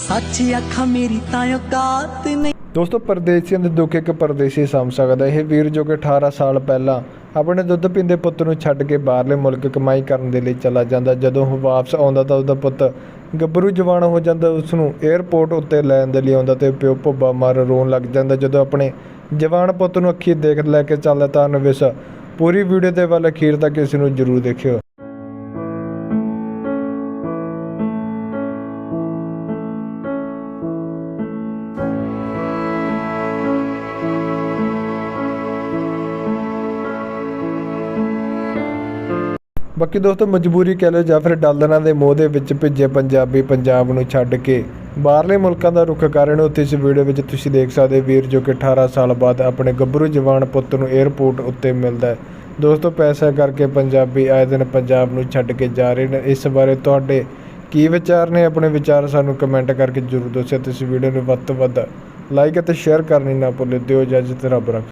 ਸੱਚ ਅੱਖਾਂ ਮੇਰੀ ਤਾਂ ਔਕਾਤ ਨਹੀਂ। ਦੋਸਤੋ, ਪਰਦੇਸੀਆਂ ਦੇ ਦੁੱਖ ਇੱਕ ਪਰਦੇਸੀ ਸਮਝ ਸਕਦਾ ਇਹ ਵੀਰ ਜੋ ਕਿ 18 ਸਾਲ ਪਹਿਲਾਂ ਆਪਣੇ ਦੁੱਧ ਪੀਂਦੇ ਪੁੱਤ ਨੂੰ ਛੱਡ ਕੇ ਬਾਹਰਲੇ ਮੁਲਕ ਕਮਾਈ ਕਰਨ ਦੇ ਲਈ ਚਲਾ ਜਾਂਦਾ। ਜਦੋਂ ਉਹ ਵਾਪਸ ਆਉਂਦਾ ਤਾਂ ਉਹਦਾ ਪੁੱਤ ਗੱਭਰੂ ਜਵਾਨ ਹੋ ਜਾਂਦਾ। ਉਸ ਨੂੰ 에ਅਰਪੋਰਟ ਉੱਤੇ ਲੈਣ ਦੇ ਲਈ ਆਉਂਦਾ ਤੇ ਪਿਓ ਭੁੱਬਾ ਮਾਰ ਰੋਣ ਲੱਗ ਜਾਂਦਾ। ਜਦੋਂ ਆਪਣੇ ਜਵਾਨ ਪੁੱਤ ਨੂੰ ਅੱਖੀ ਦੇਖ ਲੈ ਕੇ ਚੱਲਦਾ ਤਾਂ ਨਵਿਸ ਪੂਰੀ ਵੀਡੀਓ ਦੇ ਵੱਲ ਅਖੀਰ ਤੱਕ ਇਸ ਨੂੰ ਜ਼ਰੂਰ ਦੇਖਿਓ। ਬਾਕੀ ਦੋਸਤੋ, ਮਜਬੂਰੀ ਕਹਿ ਲਓ ਜਾਂ ਫਿਰ ਡਾਲਰਾਂ ਦੇ ਮੋਹ ਦੇ ਵਿੱਚ ਭਿੱਜੇ ਪੰਜਾਬੀ ਪੰਜਾਬ ਨੂੰ ਛੱਡ ਕੇ ਬਾਹਰਲੇ ਮੁਲਕਾਂ ਦਾ ਰੁਖ ਕਰ ਰਹੇ ਨੇ ਉੱਥੇ ਇਸ ਵੀਡੀਓ ਵਿੱਚ ਤੁਸੀਂ ਦੇਖ ਸਕਦੇ ਹੋ ਵੀਰ ਜੋ ਕਿ 18 ਸਾਲ ਬਾਅਦ ਆਪਣੇ ਗੱਭਰੂ ਜਵਾਨ ਪੁੱਤ ਨੂੰ 에ਅਰਪੋਰਟ ਉੱਤੇ ਮਿਲਦਾ ਹੈ। ਦੋਸਤੋ, ਪੈਸਾ ਕਰਕੇ ਪੰਜਾਬੀ ਆਏ ਦਿਨ ਪੰਜਾਬ ਨੂੰ ਛੱਡ ਕੇ ਜਾ ਰਹੇ ਨੇ। ਇਸ ਬਾਰੇ ਤੁਹਾਡੇ ਕੀ ਵਿਚਾਰ ਨੇ? ਆਪਣੇ ਵਿਚਾਰ ਸਾਨੂੰ ਕਮੈਂਟ ਕਰਕੇ ਜ਼ਰੂਰ ਦੱਸਿਓ ਤੇ ਇਸ ਵੀਡੀਓ ਨੂੰ ਵੱਧ ਤੋਂ ਵੱਧ ਲਾਈਕ ਅਤੇ ਸ਼ੇਅਰ ਕਰਨੀ ਨਾ ਭੁੱਲਿਓ ਦਿਓ ਇਜਾਜ਼ਤ, ਰੱਬ ਰੱਖ।